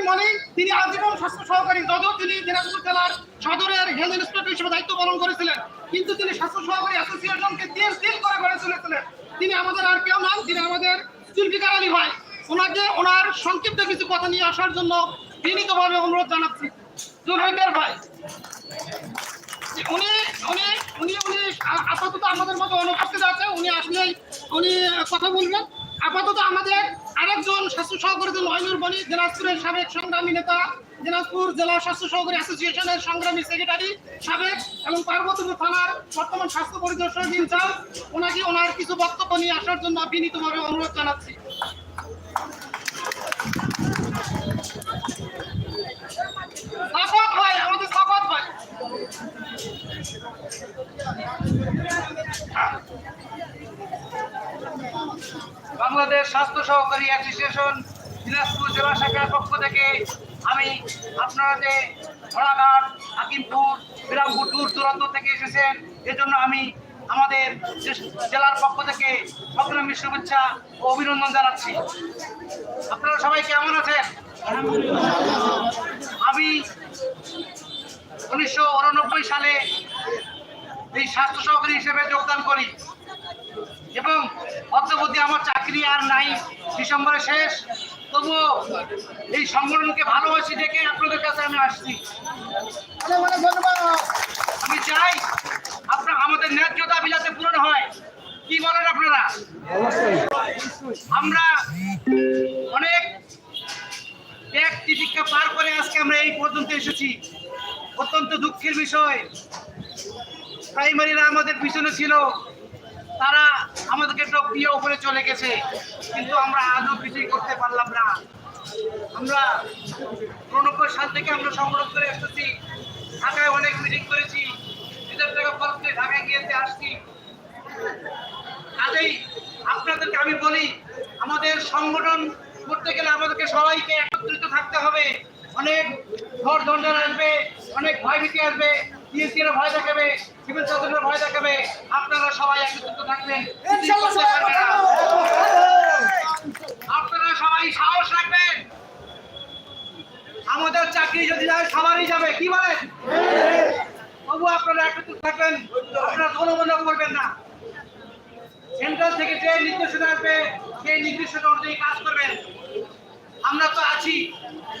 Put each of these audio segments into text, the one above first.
আমি মনে তিনি আজীবন স্বাস্থ্য সহকারী। যদিও তিনি দিনাজপুর জেলার সদরের হেলথ ইন্সপেক্টর হিসেবে দায়িত্ব পালন করেছিলেন, কিন্তু তিনি স্বাস্থ্য সহকারী অ্যাসোসিয়েশনকে দিন দিন করে গড়ে তুলেছিলেন। তিনি আমাদের আর কেউ নন, তিনি আমাদের জুলফিকার আলী ভাই। ওনাকে, ওনার সংক্ষিপ্ত কিছু কথা নিয়ে আসার জন্য বিনীতভাবে অনুরোধ জানাচ্ছি। জুলফিকার ভাই, উনি উনি উনি উনি আপাতত আমাদের মতো অনুপস্থিত আছে, উনি আসলেই উনি কথা বলবেন। আপাতত আমাদের আরেকজন স্বাস্থ্য সহকারী নয়নুর বনি দিনাজপুরের সাবেক সংগ্রামী নেতা, দিনাজপুর জেলা স্বাস্থ্য সহকারী অ্যাসোসিয়েশনের সংগ্রামী সেক্রেটারি, সাবেক এবং পার্বতীপুর থানার বর্তমান স্বাস্থ্য পরিদর্শক ইনচার্জ, ওনাকে ওনার কিছু বক্তব্য নিয়ে আসার জন্য বিনীতভাবে অনুরোধ জানাচ্ছি। আমাদের বাংলাদেশ স্বাস্থ্য সহকারী অ্যাসোসিয়েশন, দিনাজপুর জেলা শাখার পক্ষ থেকে আমি আপনারা যে ঘোড়াঘাট, হাকিমপুর, বিরামপুর দূর দূরান্ত থেকে এসেছেন, এজন্য আমি আমাদের জেলার পক্ষ থেকে সংগ্রামী শুভেচ্ছা ও অভিনন্দন জানাচ্ছি। আপনারা সবাই কেমন আছেন? আমি উনিশশো উননব্বই সালে এই স্বাস্থ্য সহকারী হিসেবে যোগদান করি। এবং অদ্যবধি আমার চাকরি আর নাই ডিসেম্বরে শেষ। তবুও এই সংগঠনকে ভালোবাসি দেখে আপনাদের কাছে আমি আসছি। আমি চাই আপনার আমাদের ন্যায্য দাবি যাতে পূরণ হয়। কি বলেন আপনারা? আমরা অনেক ত্যাগ তিতিক্ষা পার করে আজকে আমরা এই পর্যন্ত এসেছি। অত্যন্ত দুঃখের বিষয়। প্রাইমারিরা আমাদের পিছনে ছিল। তারা আমাদেরকে টপ দিয়ে উপরে চলে গেছে, কিন্তু আমরা আজও কিছুই করতে পারলাম না। আমরা উননব্বই সাল থেকে আমরা সংগ্রহ করে এসেছি ঢাকায় অনেক মিটিং করেছি বিদেশ টাকা খরচ করে ঢাকায় গিয়েতে আসছি। কাজেই আপনাদেরকে আমি বলি, আমাদের সংগঠন করতে গেলে আমাদেরকে সবাইকে একত্রিত থাকতে হবে। অনেক ঘর দণ্ডন আসবে, অনেক ভয় ভীতি আসবে পিএসসিরা ভয় দেখাবে সিভিল সার্জনরা ভয় দেখাবে আপনারা সবাই একত্রিত থাকবেন কিছুই করতে পারবে না। আপনারা সবাই সাহস রাখবেন। আমাদের চাকরি যদি যায় সবারই যাবে। কি বলেন? তবু আপনারা একত্রিত থাকবেন আপনারা ধনমনা করবেন না। সেন্ট্রাল থেকে যে নির্দেশনা আসবে সেই নির্দেশনা অনুযায়ী কাজ করবেন। আমরা তো আছি।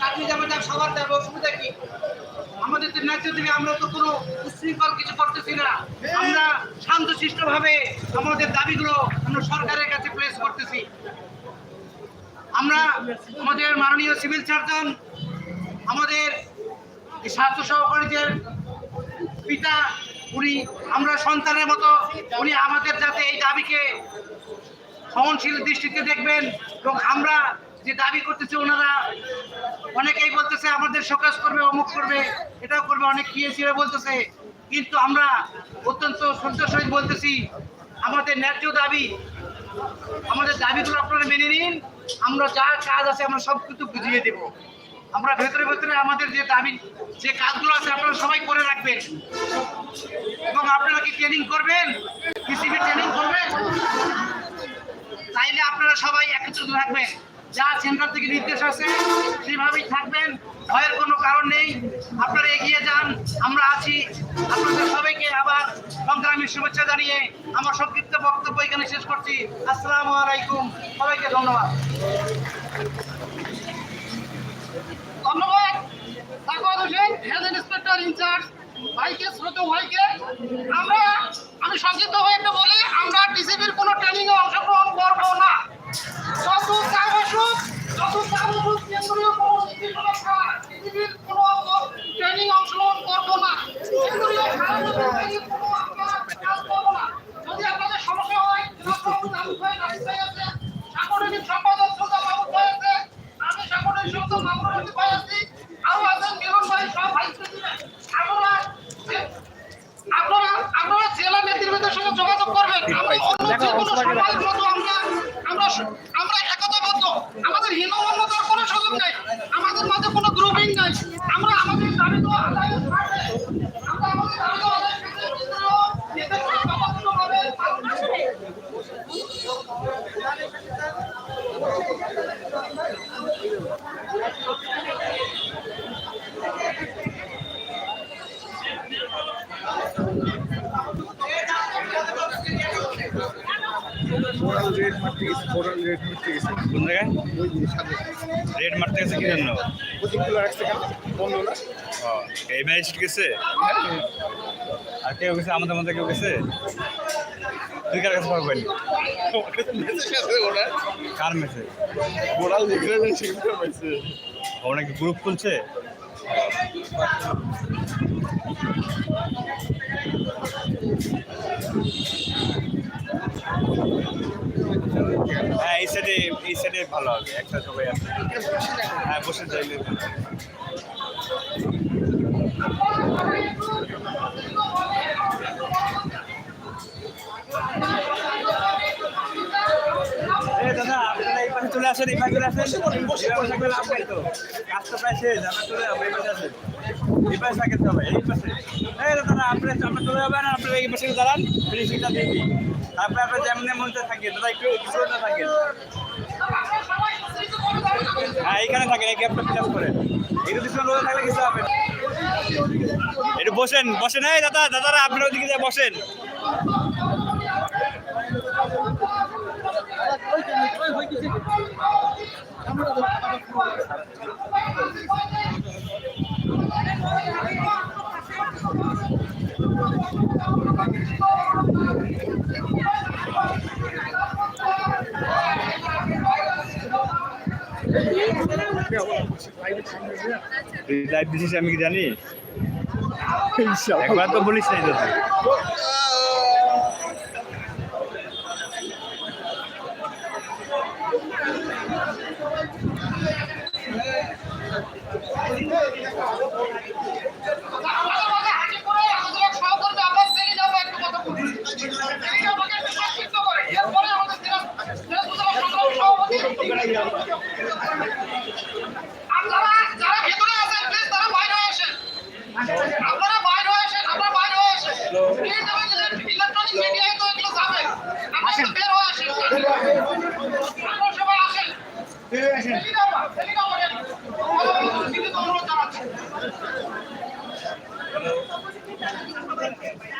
চাকরি যাবে যাক সবার যাবে অসুবিধা কি? আমাদের তো ন্যায্য দিকে আমরা তো কোনো উশৃঙ্খল কিছু করতেছি না। আমরা শান্তশিষ্ট ভাবে আমাদের দাবিগুলো আমরা সরকারের কাছে প্লেস করতেছি। আমরা আমাদের মাননীয় সিভিল সার্জন আমাদের স্বাস্থ্য সহকারীদের পিতা, উনি আমরা সন্তানের মতো, উনি আমাদের যাতে এই দাবিকে সহনশীল দৃষ্টিতে দেখবেন এবং আমরা যে দাবি করতেছে, ওনারা অনেকেই বলতেছে, আমাদের শোকাস করবে, অমুক করবে, এটাও করবে। অনেক পিএসিরা বলতেছে, কিন্তু আমরা অত্যন্ত শ্রদ্ধার সহিত বলতেছি, আমাদের ন্যায্য দাবি, আমাদের দাবিগুলো আপনারা মেনে নিন, আমরা যা কাজ আছে আমরা সব কিছু বুঝিয়ে দেব। আমরা ভেতরে ভেতরে আমাদের যে দাবি, যে কাজগুলো আছে আপনারা সবাই করে রাখবেন। এবং আপনারা কি ট্রেনিং করবেন? পিসিবি ট্রেনিং করবেন? তাইলে আপনারা সবাই একত্রিত থাকবেন। যা সেন্টার থেকে নির্দেশ আছে, সেভাবেই থাকবেন। ভয়ের কোনো কারণ নেই। আপনারা এগিয়ে যান। আমরা আছি। আপনাদের সবাইকে আবার সংগ্রামী শুভেচ্ছা জানিয়ে আমার সংক্ষিপ্ত বক্তব্য এখানে শেষ করছি। আসসালামু আলাইকুম। সবাইকে ধন্যবাদ। ইন্সপেক্টর ইনচার্জ ভাইকে আমরা আমি সংক্ষিপ্ত হয়ে বলি, আমরা টিসিবির কোনো ট্রেনিং এ অংশগ্রহণ করব না। যত কাজ আসুক যত কাজ আসুক কেন্দ্রীয় কোনো নির্দেশনা ছাড়া টিসিবির কোনো ট্রেনিং অংশগ্রহণ করব না কেন্দ্রীয় কাজের training কোনো আমরা কাজ করব না যদি আপনাদের সমস্যা হয় ডক্টর নাম ভাই নাসির ভাই আছে সাংগঠনিক সম্পাদক শ্রোতা বাবু ভাই আছে আমি সাংগঠনিক সম্পাদক মামুনুল ভাই আছি আরও আছেন মিলন ভাই সব ভাইস প্রেসিডেন্ট আপনারা আপনারা জেলা নেতৃবৃন্দের সঙ্গে যোগাযোগ করবেন। আমরা অন্য যে কোনো সমাজ মতো আমরা আমরা আমরা একতাবদ্ধ ঐক্যবদ্ধ আমাদের হীনমন্যতার কোনো সুযোগ নেই আমাদের মাঝে কোনো গ্রুপিং নেই আমরা আমাদের দাবি তো আদায় করতে আমরা আমাদের দাবি তো আদায় করতে কিন্তু নিজেদের সমাজভাবে কোরাল রেড মারতে গেছে কোরাল রেড মারতে গেছে কোন জায়গায় ওই যে সামনে রেড মারতে গেছে কি না এই ম্যাজিস্ট্রেট গেছে? আর কেউ গেছে? আমাদের মধ্যে কেউ গেছে? তুই কার কাছে খবর ওরা কার মেসেজ কোরাল লিখলে সেগুলো পাইছে ও, নাকি গ্রুপ খুলছে? হ্যাঁ এই সাইডে এই সাইডে ভালো হবে একটা সবাই আছে। হ্যাঁ বসে যাইলে এই দাদা আপনারা এই পাশে চলে আসেন এই পাশে চলে আসেন। নাই তো কাজ তো প্রায় শেষ আমরা চলে যাব এই পাশে আসেন। এই পাশে থাকেন সবাই এই পাশে। এই দাদা আপনারা আমরা চলে যাবেন আপনারা এই পাশে দাঁড়ান ফিনিশিংটা দেখি তারপরে আপনারা যেমন মনতে থাকেন, দাদা একটু কিছু না থাকেন। হ্যাঁ এইখানে থাকেন, এই গ্যাপটা ফিল করেন। একটু কিছু রোদে থাকলে কিছু হবে একটু বসেন বসেন, এই দাদা, দাদারা আপনারা ওদিকে যা বসেন। লাইভ দিছিস আমি কি জানি? একবার তো বলিস নাই তো তুই। আমাদের মাঝে হাঁটি করে আমাদের এক সহকর্মী আবার ফেলে যাব একটু কথা বলি ফেলে যাবোকে বিশ্বস্ত করে এরপরে আমাদের দিনাজ দিনাজপুর সংগ্রাম সভাপতি আপনারা যারা ভেতরে আছেন প্লিজ তারা বাইরে হয়ে আসেন আপনারা বাইরে হয়ে আসেন আপনারা বাইরে হয়ে আসেন প্লিজ এবং ইলেকট্রনিক মিডিয়ায় তো এগুলো যাবে আপনারা একটু বের হয়ে আসেন আপনারা সবাই আসেন ফেলে যাব ফেলে যাব দিদি তো অনুরোধ জানাচ্ছি সবাইকে সালামের শুভেচ্ছা দিয়ে শুরু করছি আসসালামু আলাইকুম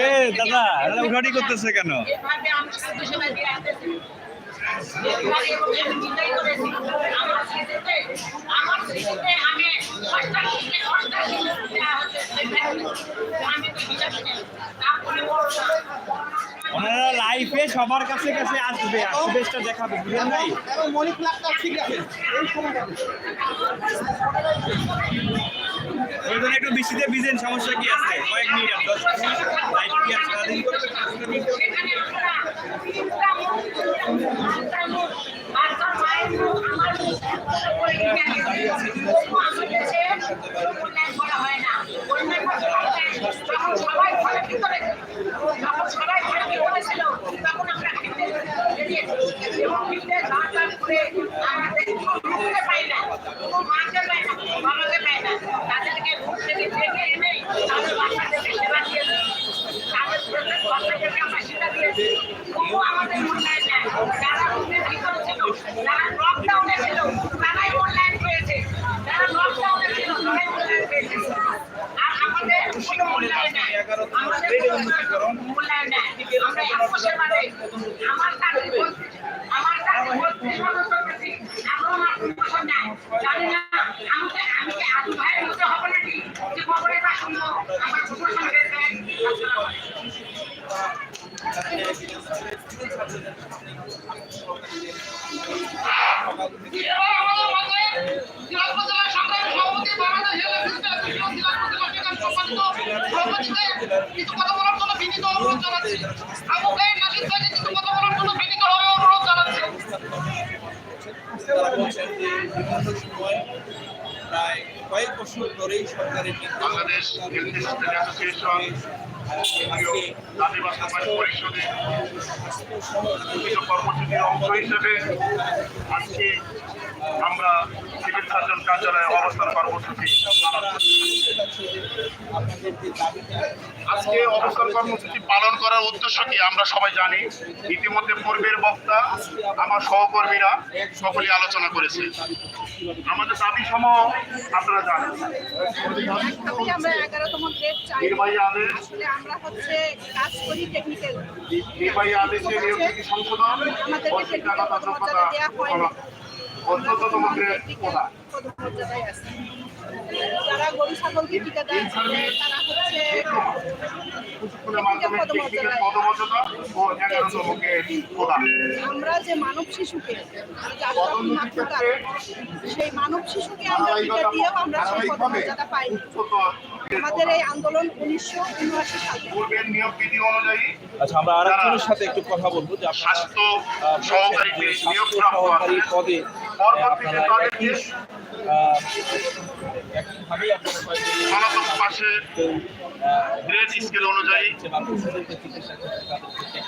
এ দাদা উঠাটি করতেছে কেন? আমি ওনারা লাইফে সবার কাছে কাছে আসবে আর দেখাবে বুঝলেন নাই মলিক লাখটা ঠিক ওই জন্য একটু বৃষ্টিতে ভিজেন সমস্যা কি আছে? কয়েক মিনিট আর দশ মিনিট লাইফ কি আর সারাদিন তিনটা মুখ তিনটা মুখ বাচ্চার মায়ের মুখ আমার মুখ একসাথে করে নিয়ে গেছে। তবুও আমাদের সে উন্নয়ন করা হয় না। উন্নয়ন করতে হবে। যখন সবাই ঘরের ভিতরে যখন সবাই ঘরের ভিতরে ছিল, তখন আমরা ফিরতে বেরিয়েছি। এবং ফিরতে ঝাড় ঝাড় করে আমরা দেখি পাই না, কোনো মাকে পাই না, কোনো বাবাকে পাই না। তাদেরকে ঘুম থেকে ডেকে এনে তাদের বাচ্চাদেরকে সেবা দিয়েছি। তাদের জন্য বাচ্চাদেরকে আমরা সেবা দিয়েছি। তবুও আমাদের মূল্যায়ন নেই। যারা রুমের ভিতরে ছিল, যারা লকডাউনে ছিল, তারাই মূল্যায়ন পেয়েছে। যারা লকডাউনে ছিল, তারাই মূল্যায়ন পেয়েছে। আর আমাদের কোনো মূল্যায়ন নেই। আমাদের কোনো মূল্যায়ন নেই। আমরা একমাসের বাদে আমার চাকরি করছি। আমার চাকরি করছি, সদস্য করছি। এখন আমার প্রমোশন নেই। জানি না, আমাকে আমি কি আদু ভাইয়ের মতো হব নাকি? যে খবরে তা শুনব, আমার প্রমোশন হয়েছে। আসসালামু আলাইকুম। এবার আমাদের মাঝে দিনাজপুর জেলার সংগ্রামী সভাপতি বাংলাদেশ হেলথ অ্যাসোসিয়েশন দিনাজপুর জেলা সেখানে সম্মানিত সভাপতিকে কিছু কথা বলার জন্য বিনীত অনুরোধ জানাচ্ছি আবু খায়ের নাসির ভাইকে কিছু কথা বলার জন্য বিনীতভাবে অনুরোধ জানাচ্ছি তারা বলছেন যে অংশ হিসেবে আজকে আমরা কার্যালয়ে অবস্থান কর্মসূচি আজকে অবস্থান কর্মসূচি পালন করার উদ্দেশ্য কি আমরা সবাই জানি। ইতিমধ্যে পূর্বের বক্তা, আমার সহকর্মীরা সকলেই আলোচনা করেছে। আমাদের দাবি সম আপনারা জানেন। আমরা এগারোতম গ্রেড চাই নির্বাহী আদেশ আসলে আমরা হচ্ছে কাজ করি টেকনিক্যাল নির্বাহী আদেশে নিয়োগ নীতি সংশোধন অন্যতম গ্রেড প্রদান আমরা যে মানব শিশুকে সেই মানব শিশুকে আমরা টিকা দিয়েও আমরা সেই পদমর্যাদা পাই আমাদের এই আন্দোলন উনিশশো উনআশি সালে। আচ্ছা আমরা আরেকজনের সাথে একটু কথা বলব যে আপনারা পদে পরবর্তীতে তাদেরকে সনাতন পাশে গ্রেড স্কেল অনুযায়ী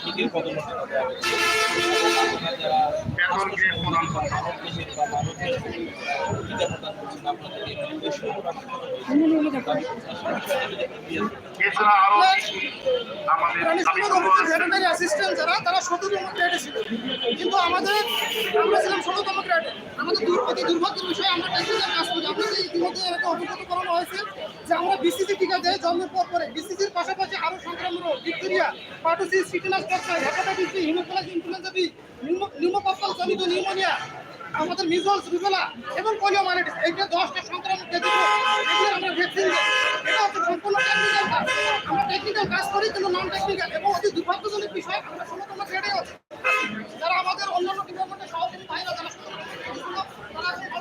চিকিৎসা বেতন গ্রেড প্রদান করতে হবে এছাড়া আরও আমাদের অ্যাসিস্ট্যান্ট যারা তারা সতেরোতম গ্রেডে ছিল। কিন্তু আমাদের আমরা ছিলাম ষোলোতম গ্রেডে আমাদের দুর্গতি দুর্ভাগ্যের বিষয়ে আমরা টেকনিক্যাল কাজ করি। আপনাদের ইতিমধ্যে এটাকে অবগত করানো হয়েছে যে আমরা বিসিসি টিকা দেয় জন্মের পর পরে বিসিসির পাশাপাশি আরও সংক্রামক রোগ diphtheria pertussis tetanus টক্সাই hepatitis B haemophilus influenza B pneumococcal জনিত নিউমোনিয়া, আমাদের মিজলস রুবেলা এবং পোলিওমাইলাইটিস এইটা দশটা সংক্রামক ব্যাধি এগুলো আমরা ভ্যাকসিন দিই। এটা হচ্ছে সম্পূর্ণ টেকনিক্যাল কাজ। আমরা টেকনিক্যাল কাজ করি, কিন্তু নন টেকনিক্যাল এবং অতি দুর্ভাগ্যজনক বিষয়, আমরা ষোলোতম গ্রেডে আছি। যারা আমাদের অন্যান্য ডিপার্টমেন্টের সহযোগী ভাইরা, যারা তারা এখন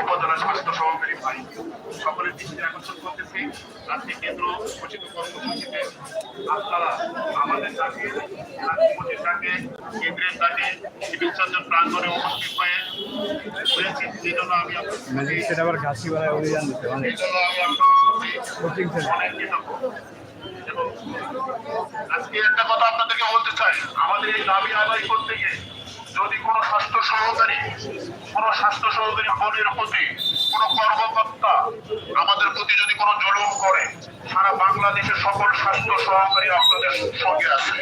উপজেলা স্বাস্থ্য সহকারী ভাই সকলের দৃষ্টি আকর্ষণ করতেছি। আজকে কেন্দ্র উচিত কর্মসূচিতে আপনারা আমাদের ডাকে রাষ্ট্রপতির ডাকে কেন্দ্রের ডাকে সিভিল সার্জন প্রাঙ্গণে উপস্থিত হয়ে হয়েছি। সেই জন্য আমি আপনাদের আবার ঘাসিপাড়ায় অভিযান দিতে অনেক জন্য আমি আপনাদের কোচিং প্রতি সেন্টার। অনেক কৃতজ্ঞ। এবং আজকে একটা কথা আপনাদেরকে বলতে চাই। আমাদের এই দাবি আদায় করতে গিয়ে যদি কোনো স্বাস্থ্য সহকারী কোনো স্বাস্থ্য সহকারী বোনের প্রতি কোনো কর্মকর্তা আমাদের প্রতি যদি কোনো জুলুম করে, সারা বাংলাদেশের সকল স্বাস্থ্য সহকারী আপনাদের সঙ্গে আছে।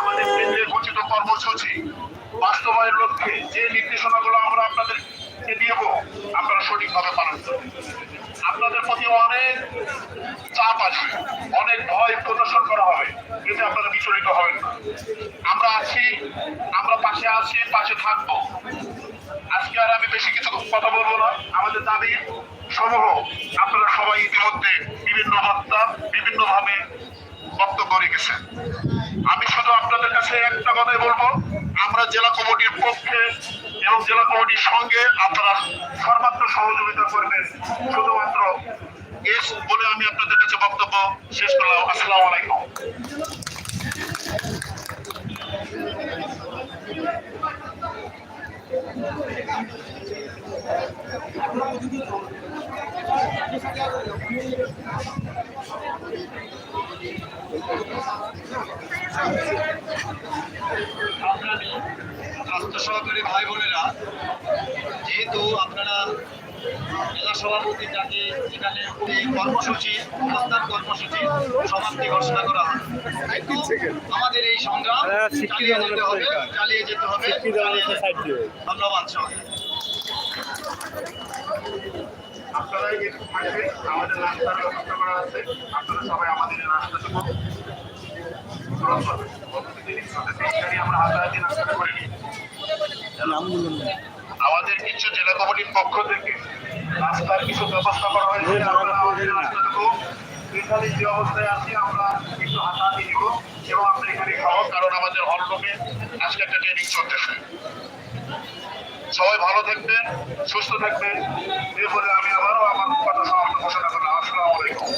আমাদের কেন্দ্রের ঘোষিত কর্মসূচি বাস্তবায়নের লক্ষ্যে যে নির্দেশনাগুলো আমরা আপনাদের আপনাদেরকে দিয়েও আপনারা সঠিকভাবে পালন করবেন। আপনাদের প্রতি অনেক চাপ আছে, অনেক ভয় প্রদর্শন করা হবে কিন্তু আপনারা বিচলিত হবেন না। আমরা আছি, আমরা পাশে আছি, পাশে থাকব। আজকে আর আমি বেশি কিছু কথা বলব না। আমাদের দাবি সমূহ আপনারা সবাই ইতিমধ্যে বিভিন্ন বার্তা বিভিন্ন ভাবে বক্তব্য রেখেছেন। আমি শুধু আপনাদের কাছে একটা কথাই বলব, আমরা জেলা কমিটির পক্ষে এবং জেলা কমিটির সঙ্গে আপনারা সর্বাত্ম সহযোগিতা করবেন। শুধুমাত্র এস বলে আমি আপনাদের কাছে বক্তব্য শেষ করলাম। আসসালামু আলাইকুম। সংগ্রামী স্বাস্থ্য সহকারী ভাই বোনেরা। যেহেতু সভাপতি যাকে এখানে এই কর্মসূচি অবস্থান কর্মসূচি সমাপ্তি ঘোষণা করা হয়। কিন্তু আমাদের এই সংগ্রাম হ্যাঁ, চালিয়ে যেতে হবে চালিয়ে যেতে হবে ধন্যবাদ সবাই আপনারা আমাদের ব্যবস্থা করা আছে আপনারা সবাই আমাদের এই নাস্তাটুকু গ্রহণ করবেন প্রতিদিন সাথে আমরা আমাদের কিছু জেলা কমিটির পক্ষ থেকে রাস্তার কিছু ব্যবস্থা করা হয়েছে। স্পেশালি যে অবস্থায় আছি আমরা একটু হাতাহাতি নিব এবং আমরা এখানে খাওয়া কারণ আমাদের হলরুমে আজকে একটা ট্রেনিং চলতেছে। সবাই ভালো থাকবে সুস্থ থাকবেন। এরপরে আমি আবারও আমার কথা সমাপ্ত ঘোষণা করলাম। আসসালামু আলাইকুম।